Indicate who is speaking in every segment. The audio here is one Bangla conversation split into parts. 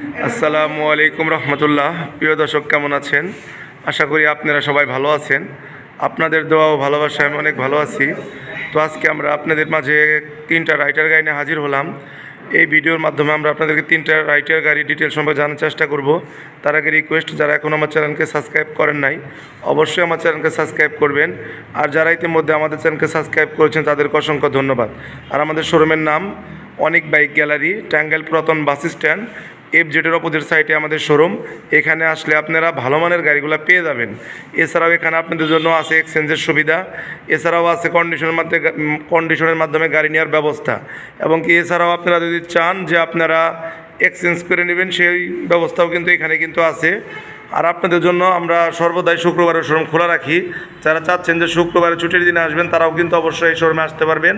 Speaker 1: আসসালামু আলাইকুম রহমতুল্লাহ। প্রিয় দর্শক, কেমন আছেন? আশা করি আপনারা সবাই ভালো আছেন। আপনাদের দোয়া ও ভালোবাসায় আমি অনেক ভালো আছি। তো আজকে আমরা আপনাদের মাঝে তিনটা রাইটার গাড়ি নিয়ে হাজির হলাম। এই ভিডিওর মাধ্যমে আমরা আপনাদেরকে তিনটা রাইটার গাড়ি ডিটেল সম্পর্কে জানার চেষ্টা করব। তার আগে রিকোয়েস্ট যারা এখন আমার চ্যানেলকে সাবস্ক্রাইব করেন নাই, অবশ্যই আমার চ্যানেলকে সাবস্ক্রাইব করবেন। আর যারা ইতিমধ্যে আমাদের চ্যানেলকে সাবস্ক্রাইব করেছেন, তাদেরকে অসংখ্য ধন্যবাদ। আর আমাদের শোরুমের নাম অনেক বাইক গ্যালারি টাঙ্গাইল পুরাতন বাস স্ট্যান্ড এফ জেটের অপোজিট সাইডে আমাদের শোরুম এখানে আসলে আপনারা ভালো মানের গাড়িগুলো পেয়ে যাবেন। এছাড়াও এখানে আপনাদের জন্য আছে এক্সচেঞ্জের সুবিধা। এছাড়াও আছে কন্ডিশনের মাধ্যমে কন্ডিশনের মাধ্যমে গাড়ি নেওয়ার ব্যবস্থা। এবং কি এছাড়াও আপনারা যদি চান যে আপনারা এক্সচেঞ্জ করে নেবেন, সেই ব্যবস্থাও কিন্তু এখানে কিন্তু আছে। আর আপনাদের জন্য আমরা সর্বদাই শুক্রবারের শোরুম খোলা রাখি। যারা চাচ্ছেন যে শুক্রবারে ছুটির দিনে আসবেন, তারাও কিন্তু অবশ্যই এই শোরুমে আসতে পারবেন।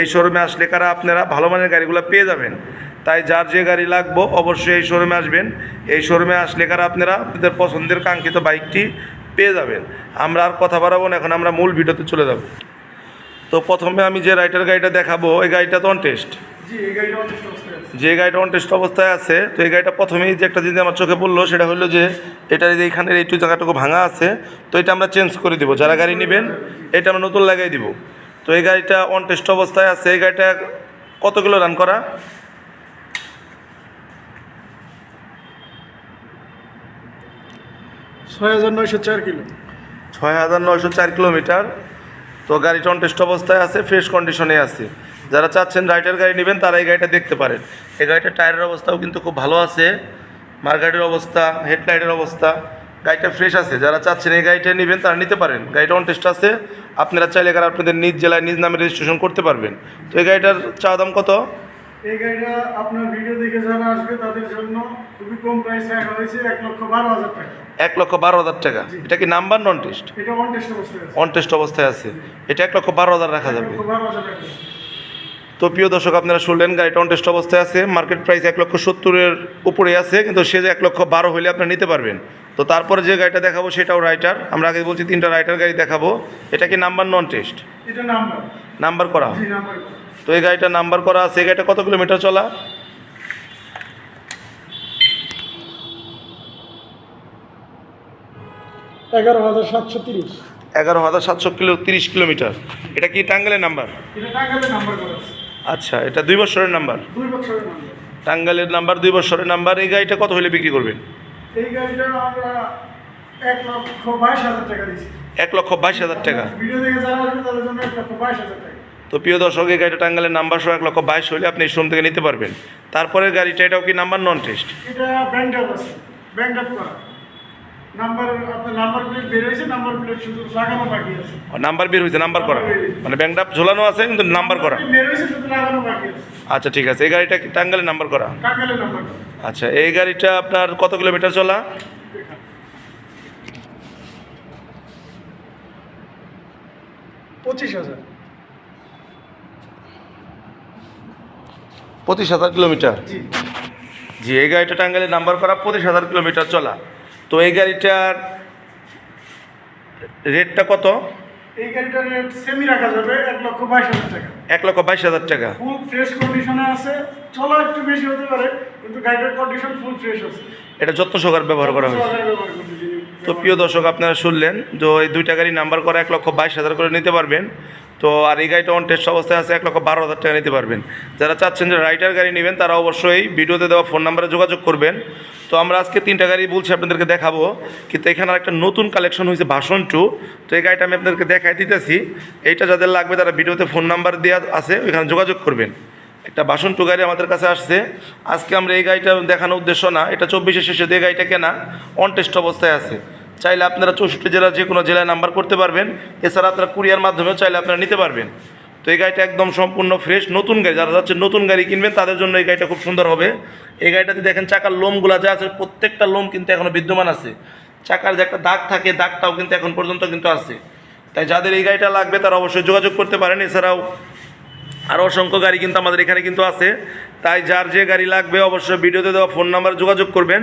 Speaker 1: এই শোরুমে আসলে কারা আপনারা ভালো মানের গাড়িগুলো পেয়ে যাবেন। তাই যার যে গাড়ি লাগবো অবশ্যই এই শোরুমে আসবেন। এই শোরুমে আসলে কারা আপনারা আপনাদের পছন্দের কাঙ্ক্ষিত বাইকটি পেয়ে যাবেন। আমরা আর কথা বাড়াবো না এখন আমরা মূল ভিডিওতে চলে যাব। তো প্রথমে আমি যে রাইটার গাড়িটা দেখাবো এই গাড়িটা তো অন টেস্ট
Speaker 2: গাড়িটা অনেক অবস্থায় আছে।
Speaker 1: যে গাড়িটা অন টেস্ট অবস্থায় আছে তো এই গাড়িটা প্রথমেই যে একটা জিনিস আমার চোখে পড়ল সেটা হলো যে এটা যে এখানের একটু জায়গাটুকু ভাঙা আছে তো এটা আমরা চেঞ্জ করে দিব। যারা গাড়ি নেবেন এটা আমরা নতুন লাগাই দিব। তো এই গাড়িটা অন টেস্ট অবস্থায় আছে এই গাড়িটা কত কিলো রান করা?
Speaker 2: ছয় হাজার নয়শো চার
Speaker 1: ছয় হাজার নয়শো চার কিলোমিটার। তো গাড়িটা অন টেস্ট অবস্থায় আছে, ফ্রেশ কন্ডিশনে আছে। যারা চাচ্ছেন রাইটার গাড়ি নেবেন, তারা এই গাড়িটা দেখতে পারেন। এই গাড়িটার টায়ারের অবস্থাও কিন্তু খুব ভালো আছে। মার্গারের অবস্থা, হেডলাইটের অবস্থা, গাড়িটা ফ্রেশ আছে। যারা চাচ্ছেন এই গাড়িটা নেবেন, তারা নিতে পারেন। গাড়িটা অন টেস্ট আছে। আপনারা চাইলে আপনাদের নিজ জেলায়, নিজ নামে রেজিস্ট্রেশন করতে পারবেন। তো এই গাড়িটার চা দাম কত?
Speaker 2: এই গাড়িটা আপনার ভিডিও দেখে যারা আসবে তাদের জন্য খুবই কম প্রাইস রাখা হয়েছে এক লক্ষ বারো হাজার টাকা।
Speaker 1: এক লক্ষ বারো হাজার টাকা? এটা কি নাম্বার নন টেস্ট
Speaker 2: এটা অন টেস্ট অবস্থায় আছে।
Speaker 1: অন টেস্ট অবস্থায় আছে। এটা এক লক্ষ বারো হাজার রাখা যাবে।
Speaker 2: বারো হাজার টাকা।
Speaker 1: তো প্রিয় দর্শক আপনারা শুনলেন গাড়িটা অন টেস্ট অবস্থায় আছে। মার্কেট প্রাইস এক লক্ষ সত্তরের উপরে আছে কিন্তু সে যে এক লক্ষ বারো হলে আপনারা নিতে পারবেন। তো তারপরে যে গাড়িটা দেখাবো সেটাও রাইটার আমরা আগে বলছি তিনটা রাইটার গাড়ি দেখাবো। এটা কি নাম্বার নন টেস্ট
Speaker 2: এটা নাম্বার
Speaker 1: নাম্বার করা তো এই গাড়িটা নাম্বার করা আছে এই গাড়িটা কত কিলোমিটার চলা?
Speaker 2: এগারো হাজার সাতশো তিরিশ।
Speaker 1: এগারো হাজার সাতশো কিলো তিরিশ কিলোমিটার। এটা কি টাঙ্গালের নাম্বার? আচ্ছা এটা দুই বছরের নাম্বার।
Speaker 2: দুই বছরের নাম্বার।
Speaker 1: টাঙ্গালের নাম্বার দুই বছরের নাম্বার এই গাড়িটা কত হলে বিক্রি করবেন?
Speaker 2: এই গাড়িটা আমরা এক লক্ষ বাইশ হাজার টাকা দিচ্ছি
Speaker 1: এক লক্ষ বাইশ হাজার টাকা।
Speaker 2: ভিডিও দেখে যারা আসবে তাদের জন্য এক লক্ষ বাইশ হাজার টাকা।
Speaker 1: তো প্রিয় দর্শক এই গাড়িটা টাঙ্গালের নাম্বার সহ এক লক্ষ বাইশ হলে আপনি শোরুম থেকে নিতে পারবেন। তারপরের গাড়িটা এটাও কি নাম্বার নন টেস্ট
Speaker 2: এটা ব্যাংক আপ আছে। ব্যাংক আপ করা। নাম্বার আপনার নাম্বার প্লেট বের হয়েছে নাম্বার প্লেট শুধু লাগানো বাকি আছে।
Speaker 1: নাম্বার বের হয়েছে নাম্বার করা। মানে ঝোলানো আছে কিন্তু নাম্বার করা।
Speaker 2: বের হয়েছে শুধু লাগানো বাকি আছে।
Speaker 1: আচ্ছা ঠিক আছে। এই গাড়িটা কি টাঙ্গালের নাম্বার করা?
Speaker 2: টাকালে নাম্বার করা।
Speaker 1: আচ্ছা এই গাড়িটা আপনার কত কিলোমিটার চলা?
Speaker 2: পঁচিশ হাজার।
Speaker 1: পঁচিশ হাজার কিলোমিটার?
Speaker 2: জি।
Speaker 1: এই গাড়িটা টাঙ্গালের নাম্বার করা পঁচিশ হাজার কিলোমিটার চলা। তো এই গাড়িটার রেটটা কত?
Speaker 2: এই গাড়িটার রেট সেমি রাখা যাবে এক লক্ষ বাইশ হাজার টাকা।
Speaker 1: এক লক্ষ বাইশ হাজার টাকা।
Speaker 2: ফুল ফ্রেশ কন্ডিশনে আছে। চলা একটু বেশি হতে পারে কিন্তু গাড়িটার কন্ডিশন ফুল ফ্রেশ আছে।
Speaker 1: এটা যত্ন সহকারে ব্যবহার করা হয়েছে। তো প্রিয় দর্শক, আপনারা শুনলেন তো এই দুইটা গাড়ি নাম্বার করা এক লক্ষ বাইশ হাজার করে নিতে পারবেন। তো আর এই গাড়িটা অন টেস্ট অবস্থায় আছে এক লক্ষ বারো হাজার টাকা নিতে পারবেন। যারা চাচ্ছেন যে রাইটার গাড়ি নেবেন, তারা অবশ্যই ভিডিওতে দেওয়া ফোন নাম্বারে যোগাযোগ করবেন। তো আমরা আজকে তিনটা গাড়ি বলছি, আপনাদেরকে দেখাবো। কিন্তু এখানে একটা নতুন কালেকশন হয়েছে ভাষণ টু তো এই গাড়িটা আমি আপনাদেরকে দেখাই দিতেছি। এইটা যাদের লাগবে, তারা ভিডিওতে ফোন নাম্বার দেওয়া আছে, ওইখানে যোগাযোগ করবেন। একটা বাসন টু গাড়ি আমাদের কাছে আসছে। আজকে আমরা এই গাড়িটা দেখানোর উদ্দেশ্য না, এটা চব্বিশের শেষে দিয়ে গাড়িটা কেনা অন টেস্ট অবস্থায় আছে। চাইলে আপনারা চৌষট্টি জেলার যে কোনো জেলায় নাম্বার করতে পারবেন। এছাড়া আপনারা কুরিয়ার মাধ্যমেও চাইলে আপনারা নিতে পারবেন। তো এই গাড়িটা একদম সম্পূর্ণ ফ্রেশ নতুন গাড়ি। যারা যাচ্ছে নতুন গাড়ি কিনবেন, তাদের জন্য এই গাড়িটা খুব সুন্দর হবে। এই গাড়িটাতে দেখেন চাকার লোমগুলা যা আছে, প্রত্যেকটা লোম কিন্তু এখনও বিদ্যমান আছে। চাকার যে একটা দাগ থাকে, দাগটাও কিন্তু এখন পর্যন্ত কিন্তু আছে। তাই যাদের এই গাড়িটা লাগবে, তারা অবশ্যই যোগাযোগ করতে পারেন। এছাড়াও আরও অসংখ্য গাড়ি কিন্তু আমাদের এখানে কিন্তু আছে। তাই যার যে গাড়ি লাগবে, অবশ্যই ভিডিওতে দেওয়া ফোন নাম্বার যোগাযোগ করবেন।